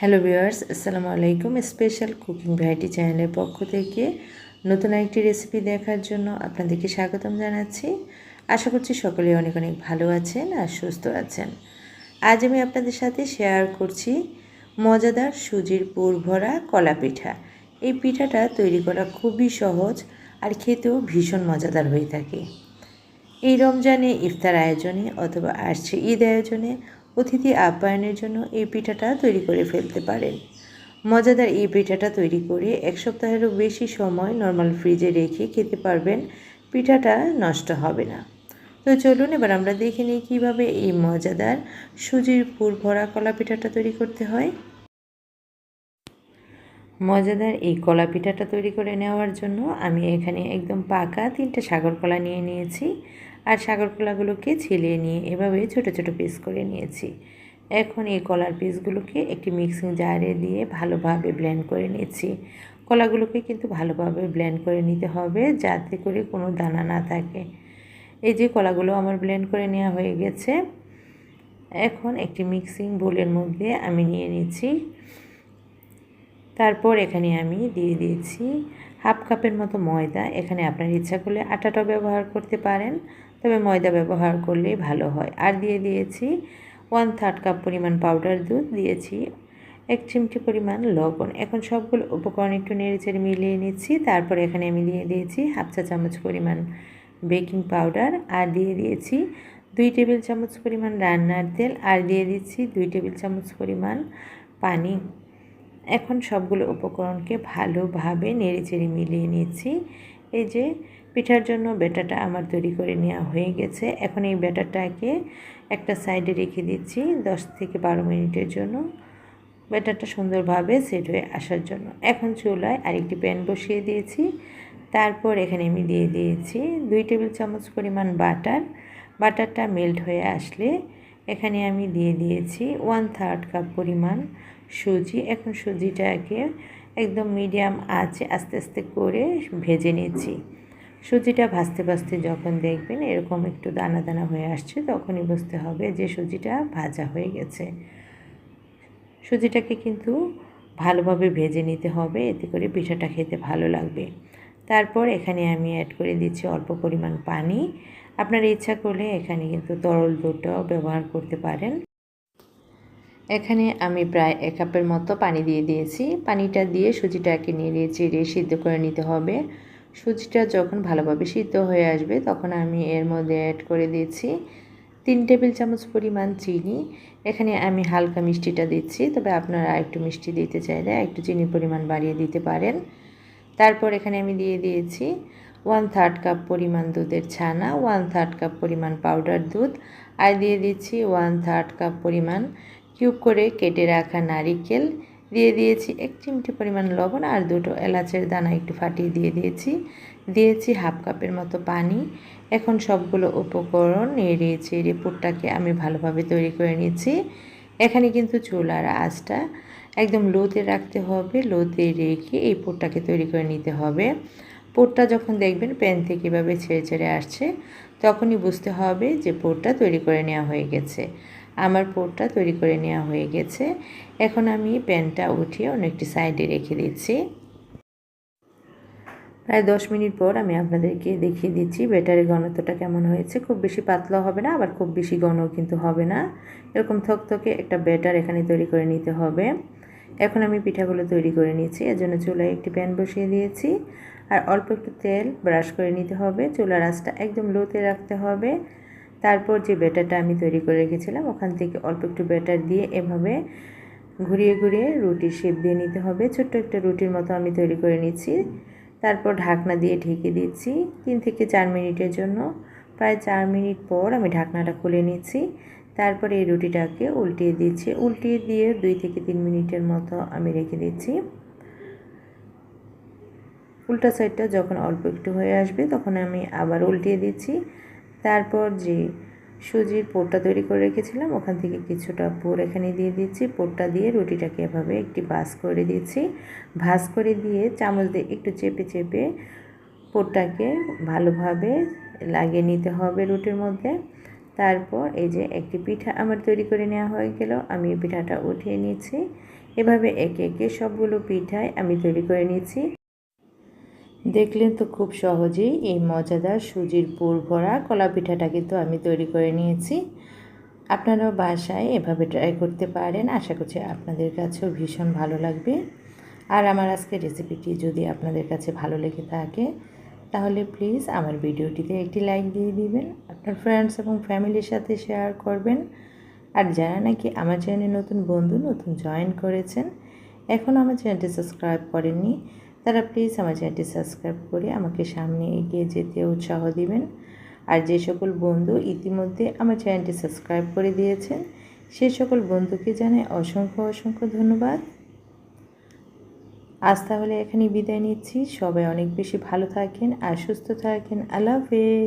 Hello viewers আসসালামু আলাইকুম special cooking variety চ্যানেলের পক্ষ থেকে নতুন একটি রেসিপি দেখার জন্য আপনাদেরকে স্বাগতম জানাচ্ছি। আশা করছি সকলে অনেক অনেক ভালো আছেন আর সুস্থ আছেন। আজ আমি আপনাদের সাথে শেয়ার করছি মজাদার সুজির পুর ভরা কলা পিঠা। এই পিঠাটা তৈরি করা খুবই সহজ আর খেতেও ভীষণ মজাদার হয়ে থাকে। এই রমজানে ইফতার আয়োজনে অথবা আসছে ঈদ আয়োজনে অতিথি আপ্যায়নের জন্য এই পিঠাটা তৈরি করে ফেলতে পারেন। মজাদার এই পিঠাটা তৈরি করে এক সপ্তাহেরও বেশি সময় নর্মাল ফ্রিজে রেখে খেতে পারবেন, পিঠাটা নষ্ট হবে না। তো চলুন এবার আমরা দেখে নিই কীভাবে এই মজাদার সুজির পুর ভরা কলা পিঠাটা তৈরি করতে হয়। মজাদার এই কলা পিঠাটা তৈরি করে নেওয়ার জন্য আমি এখানে একদম পাকা তিনটে সাগর কলা নিয়ে নিয়েছি। আর সাগর কলাগুলোকে ছিলিয়ে নিয়ে এভাবে ছোট ছোট পিস করে নিয়েছি। এখন এই কলার পিসগুলোকে একটি মিক্সিং জারে দিয়ে ভালোভাবে ব্লেন্ড করে নিয়েছি কলাগুলোকে কিন্তু ভালোভাবে ব্লেন্ড করে নিতে হবে যাতে করে কোনো দানা না থাকে। এই যে কলাগুলো আমার ব্লেন্ড করে নেওয়া হয়ে গেছে, এখন একটি মিক্সিং বোলের মধ্যে আমি নিয়ে নিচ্ছি। তারপর এখানে আমি দিয়ে দিয়েছি হাফ কাপের মতো ময়দা। এখানে আপনার ইচ্ছা করলে আটাটাও ব্যবহার করতে পারেন। তবে ময়দা ব্যবহার করলে ভালো হয়। আর দিয়ে দিয়েছি ওয়ান থার্ড কাপ পরিমাণ পাউডার দুধ, দিয়েছি এক চিমটি পরিমাণ লবণ। এখন সবগুলো উপকরণ একটু নেড়েচেড়ে মিলিয়ে নিচ্ছি। তারপর এখানে আমি দিয়ে দিয়েছি হাফ চা চামচ পরিমাণ বেকিং পাউডার আর দিয়ে দিয়েছি দুই টেবিল চামচ পরিমাণ রান্নার তেল আর দিয়ে দিচ্ছি দুই টেবিল চামচ পরিমাণ পানি। এখন সবগুলো উপকরণকে ভালোভাবে নেড়েচেড়ে মিলিয়ে নিচ্ছি। এই যে পিঠার জন্য ব্যাটারটা আমার তৈরি করে নেওয়া হয়ে গেছে। এখন এই ব্যাটারটাকে একটা সাইডে রেখে দিচ্ছি দশ থেকে বারো মিনিটের জন্য। ব্যাটারটা সুন্দরভাবে সেট হয়ে আসার জন্য। এখন চুলায় আরেকটি প্যান বসিয়ে দিয়েছি। তারপর এখানে আমি দিয়ে দিয়েছি দুই টেবিল চামচ পরিমাণ বাটার। বাটারটা মেল্ট হয়ে আসলে এখানে আমি দিয়ে দিয়েছি ওয়ান থার্ড কাপ পরিমাণ সুজি। এখন সুজিটাকে একদম মিডিয়াম আঁচে আস্তে আস্তে করে ভেজে নিচ্ছি। সুজিটা ভাজতে ভাজতে যখন দেখবেন এরকম একটু দানা দানা হয়ে আসছে, তখনই বুঝতে হবে যে সুজিটা ভাজা হয়ে গেছে। সুজিটাকে কিন্তু ভালোভাবে ভেজে নিতে হবে, এতে করে পিঠাটা খেতে ভালো লাগবে। তারপর এখানে আমি অ্যাড করে দিচ্ছি অল্প পরিমাণ পানি। আপনার ইচ্ছা করলে এখানে কিন্তু তরল দুধটাও ব্যবহার করতে পারেন। এখানে আমি প্রায় এক কাপের মতো পানি দিয়ে দিয়েছি। পানিটা দিয়ে সুজিটাকে নেড়ে চেড়ে সিদ্ধ করে নিতে হবে। সুজিটা যখন ভালোভাবে সিদ্ধ হয়ে আসবে, তখন আমি এর মধ্যে অ্যাড করে দিয়েছি তিন টেবিল চামচ পরিমাণ চিনি। এখানে আমি হালকা মিষ্টিটা দিচ্ছি, তবে আপনারা একটু মিষ্টি দিতে চাইলে একটু চিনির পরিমাণ বাড়িয়ে দিতে পারেন। তারপর এখানে আমি দিয়ে দিয়েছি ওয়ান থার্ড কাপ পরিমাণ দুধের ছানা ওয়ান থার্ড কাপ পরিমাণ পাউডার দুধ, আর দিয়ে দিচ্ছি ওয়ান থার্ড কাপ পরিমাণ কিউব করে কেটে রাখা নারিকেল। দিয়ে দিয়েছি এক চিমটি পরিমাণ লবণ আর দুটো এলাচের দানা একটু ফাটিয়ে দিয়ে দিয়েছি। দিয়েছি হাফ কাপের মতো পানি। এখন সবগুলো উপকরণ নেড়ে চেড়ে পুরটাকে আমি ভালোভাবে তৈরি করে নিয়েছি এখানে কিন্তু চুলার আঁচটা একদম লোতে রাখতে হবে। লোতে রেখে এই পুরটাকে তৈরি করে নিতে হবে। পোরটা যখন দেখবেন প্যান থেকে কীভাবে ছেড়ে ছেড়ে আসছে, তখনই বুঝতে হবে যে পোরটা তৈরি করে নেওয়া হয়ে গেছে। আমার পোরটা তৈরি করে নেওয়া হয়ে গেছে। এখন আমি প্যানটা উঠিয়ে অন্য একটি সাইডে রেখে দিচ্ছি। প্রায় দশ মিনিট পর আমি আপনাদেরকে দেখিয়ে দিচ্ছি ব্যাটারের ঘনত্বটা কেমন হয়েছে। খুব বেশি পাতলা হবে না, আবার খুব বেশি ঘন কিন্তু হবে না। এরকম থকথকে একটা ব্যাটার এখানে তৈরি করে নিতে হবে। এখন আমি পিঠাগুলো তৈরি করে নিয়েছি এর জন্য চুলায় একটি প্যান বসিয়ে দিয়েছি। আর অল্প একটু তেল ব্রাশ করে নিতে হবে। চুলার আঁচটা একদম লোতে রাখতে হবে। তারপর যে ব্যাটারটা আমি তৈরি করে রেখেছিলাম, ওখান থেকে অল্প একটু ব্যাটার দিয়ে এভাবে ঘুরিয়ে ঘুরিয়ে রুটির শেপ দিয়ে নিতে হবে। ছোট্ট একটা রুটির মতো আমি তৈরি করে নিচ্ছি। তারপর ঢাকনা দিয়ে ঢেকে দিচ্ছি তিন থেকে চার মিনিটের জন্য। প্রায় চার মিনিট পর আমি ঢাকনাটা খুলে নিচ্ছি। তারপরে এই রুটিটাকে উল্টিয়ে দিচ্ছি। উল্টিয়ে দিয়ে দুই থেকে তিন মিনিটের মতো আমি রেখে দিচ্ছি। উল্টা সাইডটা যখন অল্প একটু হয়ে আসবে, তখন আমি আবার উল্টিয়ে দিচ্ছি। তারপর যে সুজির পোরটা তৈরি করে রেখেছিলাম, ওখান থেকে কিছুটা পোর এখানে দিয়ে দিচ্ছি। পোরটা দিয়ে রুটিটাকে এভাবে একটি বাস করে দিচ্ছি। ভাস করে দিয়ে চামচ দিয়ে একটু চেপে চেপে পোরটাকে ভালোভাবে লাগিয়ে নিতে হবে রুটির মধ্যে। তারপর এই যে একটি পিঠা আমার তৈরি করে নেওয়া হয়ে গেল, আমি পিঠাটা উঠিয়ে নিচ্ছি। এভাবে একে একে সবগুলো পিঠাই আমি তৈরি করে নিয়েছি দেখলেন তো খুব সহজেই এই মজাদার সুজির পুর ভরা কলা পিঠাটা কিন্তু আমি তৈরি করে নিয়েছি। আপনারাও বাসায় এভাবে ট্রাই করতে পারেন। আশা করছি আপনাদের কাছেও ভীষণ ভালো লাগবে। আর আমার আজকের রেসিপিটি যদি আপনাদের কাছে ভালো লেগে থাকে, তাহলে প্লিজ আমার ভিডিওটিতে একটি লাইক দিয়ে দিবেন, আপনার ফ্রেন্ডস এবং ফ্যামিলির সাথে শেয়ার করবেন। আর যারা নাকি আমার চ্যানেলে নতুন বন্ধু, নতুন জয়েন করেছেন, এখন আমার চ্যানেলটি সাবস্ক্রাইব করেননি তারা প্লিজ আমার চ্যানেলটি সাবস্ক্রাইব করে আমাকে সামনে এগিয়ে যেতে উৎসাহ দিবেন। আর যে সকল বন্ধু ইতিমধ্যে আমার চ্যানেলটি সাবস্ক্রাইব করে দিয়েছেন সেই সকল বন্ধুকে জানাই অসংখ্য অসংখ্য ধন্যবাদ। আজ তাহলে এখানেই বিদায় নিচ্ছি। সবাই অনেক বেশি ভালো থাকেন আর সুস্থ থাকেন। আল্লাহ হাফেজ।